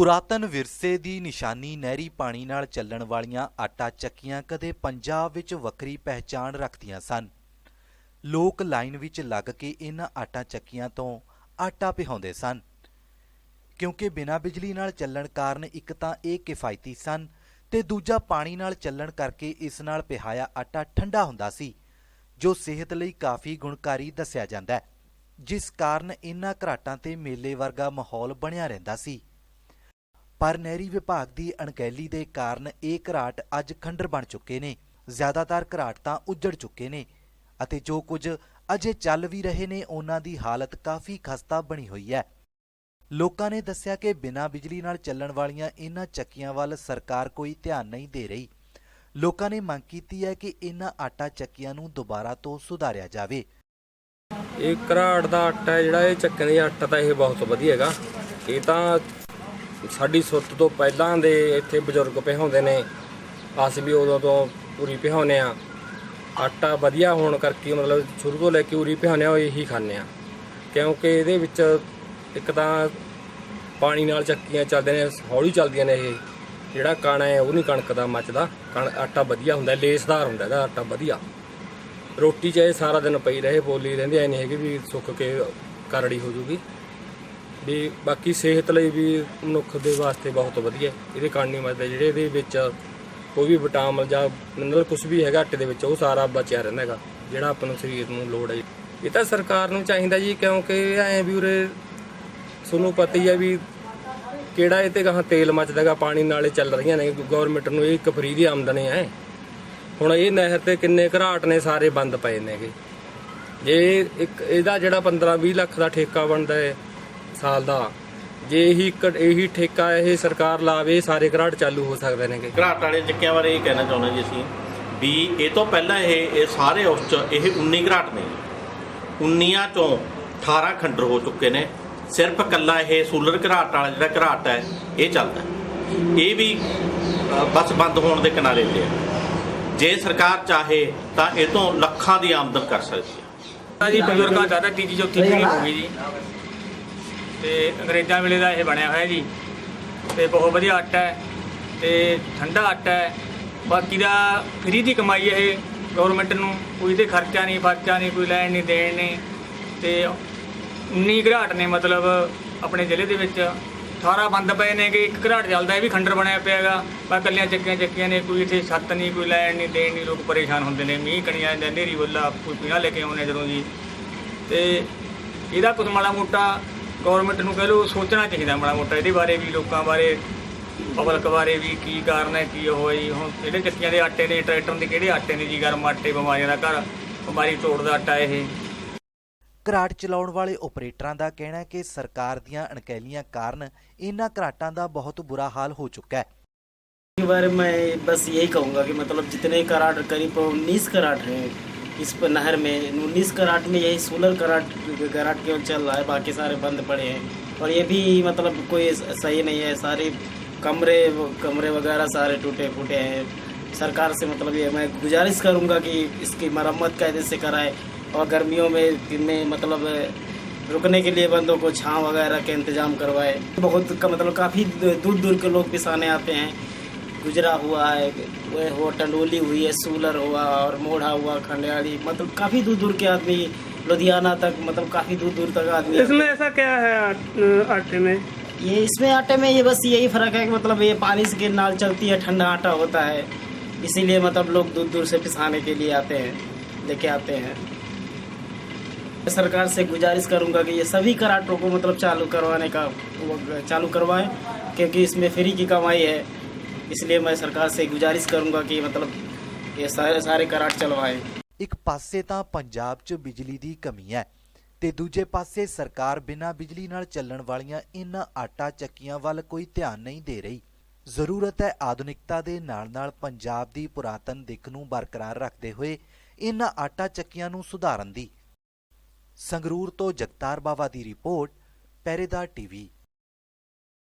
ਪੁਰਾਤਨ ਵਿਰਸੇ ਦੀ ਨਿਸ਼ਾਨੀ ਨਹਿਰੀ ਪਾਣੀ ਨਾਲ ਚੱਲਣ ਵਾਲੀਆਂ ਆਟਾ ਚੱਕੀਆਂ ਕਦੇ ਪੰਜਾਬ ਵਿੱਚ ਵੱਖਰੀ ਪਹਿਚਾਣ ਰੱਖਦੀਆਂ ਸਨ। ਲੋਕ ਲਾਈਨ ਵਿੱਚ ਲੱਗ ਕੇ ਇਹਨਾਂ ਆਟਾ ਚੱਕੀਆਂ ਤੋਂ ਆਟਾ ਪਿਹਾਉਂਦੇ ਸਨ। ਕਿਉਂਕਿ ਬਿਨਾਂ ਬਿਜਲੀ ਨਾਲ ਚੱਲਣ ਕਾਰਨ ਇੱਕ ਤਾਂ ਇਹ ਕਿਫਾਇਤੀ ਸਨ ਤੇ ਦੂਜਾ ਪਾਣੀ ਨਾਲ ਚੱਲਣ ਕਰਕੇ ਇਸ ਨਾਲ ਪਿਹਾਇਆ ਆਟਾ ਠੰਡਾ ਹੁੰਦਾ ਸੀ, ਜੋ ਸਿਹਤ ਲਈ ਕਾਫੀ ਗੁਣਕਾਰੀ ਦੱਸਿਆ ਜਾਂਦਾ ਹੈ, ਜਿਸ ਕਾਰਨ ਇਹਨਾਂ ਘਰਾਟਾਂ ਤੇ ਮੇਲੇ ਵਰਗਾ ਮਾਹੌਲ ਬਣਿਆ ਰਹਿੰਦਾ ਸੀ। ਪਰ ਨਹਿਰੀ ਵਿਭਾਗ ਦੀ ਅਣਗਹਿਲੀ ਦੇ ਕਾਰਨ ਇਹ ਘਰਾਟ ਅੱਜ ਖੰਡਰ ਬਣ ਚੁੱਕੇ ਨੇ। ਜ਼ਿਆਦਾਤਰ ਘਰਾਟ ਤਾਂ ਉੱਜੜ ਚੁੱਕੇ ਨੇ ਅਤੇ ਜੋ ਕੁਝ ਅਜੇ ਚੱਲ ਵੀ ਰਹੇ ਨੇ, ਉਹਨਾਂ ਦੀ ਹਾਲਤ ਕਾਫੀ ਖਸਤਾ ਬਣੀ ਹੋਈ ਹੈ। ਲੋਕਾਂ ਨੇ ਦੱਸਿਆ ਕਿ ਬਿਨਾਂ ਬਿਜਲੀ ਨਾਲ ਚੱਲਣ ਵਾਲੀਆਂ ਇਹਨਾਂ ਚੱਕੀਆਂ ਵੱਲ ਸਰਕਾਰ ਕੋਈ ਧਿਆਨ ਨਹੀਂ ਦੇ ਰਹੀ। ਲੋਕਾਂ ਨੇ ਮੰਗ ਕੀਤੀ ਹੈ ਕਿ ਇਹਨਾਂ ਆਟਾ ਚੱਕੀਆਂ ਨੂੰ ਦੁਬਾਰਾ ਤੋਂ ਸੁਧਾਰਿਆ ਜਾਵੇ। ਇਹ ਘਰਾੜ ਦਾ ਆਟਾ ਜਿਹੜਾ, ਇਹ ਚੱਕਣ ਦਾ ਆਟਾ ਤਾਂ ਇਹ ਬਹੁਤ ਵਧੀਆ ਹੈਗਾ। ਇਹ ਤਾਂ ਸਾਡੀ ਸੁੱਤ ਤੋਂ ਪਹਿਲਾਂ ਦੇ ਇੱਥੇ ਬਜ਼ੁਰਗ ਪਿਹਾਉਂਦੇ ਨੇ। ਅਸੀਂ ਵੀ ਉਦੋਂ ਤੋਂ ਪੂਰੀ ਪਿਹਾਉਂਦੇ ਆ ਆਟਾ ਵਧੀਆ ਹੋਣ ਕਰਕੇ ਮਤਲਬ ਸ਼ੁਰੂ ਤੋਂ ਲੈ ਕੇ ਉਰੀ ਪਿਹਾਉਂਦੇ ਆ ਇਹੀ ਖਾਂਦੇ ਆ ਕਿਉਂਕਿ ਇਹਦੇ ਵਿੱਚ ਇੱਕ ਤਾਂ ਪਾਣੀ ਨਾਲ ਚੱਕੀਆਂ ਚੱਲਦੇ ਨੇ, ਹੌਲੀ ਚੱਲਦੀਆਂ ਨੇ ਇਹ। ਜਿਹੜਾ ਕਾਣਾ ਹੈ, ਉਹ ਨਹੀਂ ਕਣਕ ਦਾ ਮੱਚਦਾ। ਕਣ ਆਟਾ ਵਧੀਆ ਹੁੰਦਾ, ਲੇਸਦਾਰ ਹੁੰਦਾ ਇਹਦਾ ਆਟਾ ਵਧੀਆ। ਰੋਟੀ ਚਾਹੇ ਸਾਰਾ ਦਿਨ ਪਈ ਰਹੇ, ਬੋਲੀ ਰਹਿੰਦੀ ਐ ਨਹੀਂ ਹੈਗੀ ਵੀ ਸੁੱਕ ਕੇ ਕਰੜੀ ਹੋ ਜੂਗੀ। ਵੀ ਬਾਕੀ ਸਿਹਤ ਲਈ ਵੀ ਮਨੁੱਖ ਦੇ ਵਾਸਤੇ ਬਹੁਤ ਵਧੀਆ ਇਹਦੇ ਕਣ ਨਹੀਂ ਜਿਹੜੇ ਇਹਦੇ ਵਿੱਚ ਕੋਈ ਵੀ ਵਿਟਾਮਿਨ ਜਾਂ ਮਿਨਰਲ ਕੁਝ ਵੀ ਹੈਗਾ ਆਟੇ ਦੇ ਵਿੱਚ, ਉਹ ਸਾਰਾ ਬਚਿਆ ਰਹਿੰਦਾ ਹੈਗਾ, ਜਿਹੜਾ ਆਪਾਂ ਨੂੰ ਸਰੀਰ ਨੂੰ ਲੋੜ ਹੈ। ਇਹ ਤਾਂ ਸਰਕਾਰ ਨੂੰ ਚਾਹੀਦਾ ਜੀ, ਕਿਉਂਕਿ ਐ ਵੀ ਉਰੇ ਤੁਹਾਨੂੰ ਪਤਾ ਹੀ ਹੈ ਵੀ ਕਿਹੜਾ ਇਹ ਤੇ ਗਾਹਾਂ ਤੇਲ ਮੱਚਦਾਗਾ ਪਾਣੀ ਨਾਲੇ ਚੱਲ ਰਹੀਆਂ ਨੇ। ਗਵਰਨਮੈਂਟ ਨੂੰ ਇਹ ਇੱਕ ਫਰੀ ਦੀ ਆਮਦਨੀ ਹੈ। ਹੁਣ ਇਹ ਨਹਿਰ ਤੇ ਕਿੰਨੇ ਘਰਾਟ ਨੇ, ਸਾਰੇ ਬੰਦ ਪਏ ਨੇਗੇ। ਜੇ ਇੱਕ, ਇਹਦਾ ਜਿਹੜਾ 15 20 ਲੱਖ ਦਾ ਠੇਕਾ ਬਣਦਾ ਹੈ ਸਾਲ ਦਾ। ਜੇ ਇਹੀ ਇੱਕ ਇਹੀ ਠੇਕਾ ਇਹ ਸਰਕਾਰ ਲਾਵੇ ਸਾਰੇ ਘਰਾਟ ਚਾਲੂ ਹੋ ਸਕਦੇ ਨੇਗੇ। ਘਰਾਟ ਵਾਲੇ ਚੱਕਿਆਂ ਬਾਰੇ ਇਹ ਕਹਿਣਾ ਚਾਹੁੰਦੇ ਜੀ ਅਸੀਂ ਵੀ ਇਹ ਤੋਂ ਪਹਿਲਾਂ ਇਹ ਇਹ ਸਾਰੇ ਉਸ ਚ ਇਹ 19 ਘਰਾਟ ਨੇ। 19 ਚੋਂ 18 ਖੰਡਰ ਹੋ ਚੁੱਕੇ ਨੇ। ਸਿਰਫ ਕੱਲਾ ਇਹ ਸੂਲਰ ਘਰਾਟ ਵਾਲਾ ਜਿਹੜਾ ਘਰਾਟ ਹੈ ਇਹ ਚੱਲਦਾ। ਹੈ। ਇਹ ਵੀ ਅ, ਬਸ ਬੰਦ ਹੋਣ ਦੇ ਕਿਨਾਰੇ ਤੇ ਹੈ। ਜੇ ਸਰਕਾਰ ਚਾਹੇ ਤਾਂ ਇਹ ਤੋਂ ਲੱਖਾਂ ਦੀ ਆਮਦਨ ਕਰ ਸਕਦੀ ਹੈ। ਜੀ ਬਜ਼ੁਰਗਾਂ ਦਾ ਤਾਂ ਤੀਜੀ ਚੌਥੀ ਪੀੜ੍ਹੀ ਹੋ ਗਈ ਜੀ। ਤੇ ਅੰਗਰੇਜ਼ਾਂ ਵੇਲੇ ਦਾ ਇਹ ਬਣਿਆ ਹੋਇਆ ਜੀ। ਤੇ ਬਹੁਤ ਵਧੀਆ ਆਟਾ ਹੈ ਤੇ ਠੰਡਾ ਆਟਾ ਹੈ। ਬਾਕੀ ਦਾ ਫਰੀ ਦੀ ਕਮਾਈ ਹੈ ਇਹ ਗਵਰਨਮੈਂਟ ਨੂੰ। ਕੋਈ ਤੇ ਖਰਚਾ ਨਹੀਂ ਫਰਚਾ ਨਹੀਂ, ਕੋਈ ਲੈਣ ਨਹੀਂ, ਦੇਣ ਨਹੀਂ। ਤੇ ਉਨੀ ਘਰਾਟ ਨੇ ਮਤਲਬ ਆਪਣੇ ਜ਼ਿਲ੍ਹੇ ਦੇ ਵਿੱਚ 18 ਬੰਦ ਪਏ ਨੇ ਕਿ ਇੱਕ ਘਰਾਟ ਚੱਲਦਾ, ਇਹ ਵੀ ਖੰਡਰ ਬਣਿਆ ਪਿਆ ਹੈਗਾ। ਬਸ ਕੱਲੀਆਂ ਚੱਕੀਆਂ ਚੱਕੀਆਂ ਨੇ, ਕੋਈ ਇੱਥੇ ਛੱਤ ਨਹੀਂ, ਕੋਈ ਲੈਣ ਨਹੀਂ, ਦੇਣ ਨਹੀਂ, ਲੋਕ ਪਰੇਸ਼ਾਨ ਹੁੰਦੇ ਨੇ। ਮੀਂਹ ਕਣੀਆਂ ਜਾਂ ਨੇਰੀ ਬੋਲਾ, ਕੋਈ ਪੀਣਾ ਲੈ ਕੇ ਆਉਂਦੇ ਜਦੋਂ ਜੀ। ਤੇ ਇਹਦਾ ਕੁਝ ਮਾੜਾ ਮੋਟਾ ਗਵਰਨਮੈਂਟ ਨੂੰ ਕਹਿ ਲਓ ਸੋਚਣਾ ਚਾਹੀਦਾ ਮਾੜਾ ਮੋਟਾ ਇਹਦੇ ਬਾਰੇ ਵੀ ਲੋਕਾਂ ਬਾਰੇ ਪਬਲਿਕ ਬਾਰੇ ਵੀ ਕੀ ਕਾਰਨ ਹੈ ਕੀ ਉਹ ਹੈ ਜੀ ਹੁਣ ਜਿਹੜੇ ਚੱਕੀਆਂ ਦੇ ਆਟੇ ਨੇ ਟਰੈਕਟਰ ਦੇ ਕਿਹੜੇ ਆਟੇ ਨੇ ਜੀ ਗਰਮ ਆਟੇ ਬਿਮਾਰੀਆਂ ਦਾ ਘਰ ਬਿਮਾਰੀ ਤੋੜਦਾ ਆਟਾ ਇਹ ਘਰਾਟ ਚਲਾਉਣ ਵਾਲੇ ਆਪਰੇਟਰਾਂ ਦਾ ਕਹਿਣਾ ਹੈ ਕਿ ਸਰਕਾਰ ਦੀਆਂ ਅਣਗਹਿਲੀਆਂ ਕਾਰਨ ਇਹਨਾਂ ਘਰਾਟਾਂ ਦਾ ਬਹੁਤ ਬੁਰਾ ਹਾਲ ਹੋ ਚੁੱਕਾ ਹੈ के बारे में मैं बस यही कहूँगा कि मतलब जितने कराट करीब उन्नीस कराट हैं इस पर नहर में, उन्नीस कराट में यही सोलह कराट कराट केवल चल रहा है, बाकी सारे बंद पड़े हैं। और ये भी मतलब कोई सही नहीं है, सारे कमरे कमरे वगैरह सारे टूटे फूटे हैं। सरकार से मतलब ये मैं गुजारिश करूँगा कि इसकी मरम्मत कायदे से कराए और गर्मियों में में मतलब रुकने के लिए बंदों को छाँव वगैरह के इंतज़ाम करवाए। बहुत का मतलब काफ़ी दूर दूर के लोग पिसाने आते हैं। गुजरा हुआ है वह हो टंडोली हुई है सूलर हुआ और मोढ़ा हुआ खंडियाली मतलब काफ़ी दूर दूर के आदमी लुधियाना तक मतलब काफ़ी दूर दूर तक आदमी इसमें ऐसा क्या है आटे में? ये इसमें आटे में ये बस यही फ़र्क है कि मतलब ये पानी से नाल चलती है ठंडा आटा होता है। इसीलिए मतलब लोग दूर दूर से पिसाने के लिए आते हैं लेके आते हैं। सरकार से गुजारिश करूँगा कि ये सभी कराटों को मतलब चालू करवाने का चालू करवाएँ क्योंकि इसमें फ्री की कमाई है। इसलिए मैं सरकार से गुजारिश करूंगा कि मतलब ये सारे सारे कराट चलवाएं ਇੱਕ ਪਾਸੇ ਤਾਂ ਪੰਜਾਬ 'ਚ ਬਿਜਲੀ ਦੀ ਕਮੀ ਹੈ ਤੇ ਦੂਜੇ ਪਾਸੇ ਸਰਕਾਰ ਬਿਨਾਂ ਬਿਜਲੀ ਨਾਲ ਚੱਲਣ ਵਾਲੀਆਂ ਇਹਨਾਂ ਆਟਾ ਚੱਕੀਆਂ ਵੱਲ ਕੋਈ ਧਿਆਨ ਨਹੀਂ ਦੇ ਰਹੀ ਜ਼ਰੂਰਤ ਹੈ ਆਧੁਨਿਕਤਾ ਦੇ ਨਾਲ-ਨਾਲ ਪੰਜਾਬ ਦੀ ਪੁਰਾਤਨ ਦਿੱਖ ਨੂੰ ਬਰਕਰਾਰ ਰੱਖਦੇ ਹੋਏ ਇਹਨਾਂ ਆਟਾ ਚੱਕੀਆਂ ਨੂੰ ਸੁਧਾਰਨ ਦੀ ਸੰਗਰੂਰ ਤੋਂ ਜਗਤਾਰ ਬਾਵਾ ਦੀ ਰਿਪੋਰਟ ਪਹਿਰੇਦਾਰ ਟੀਵੀ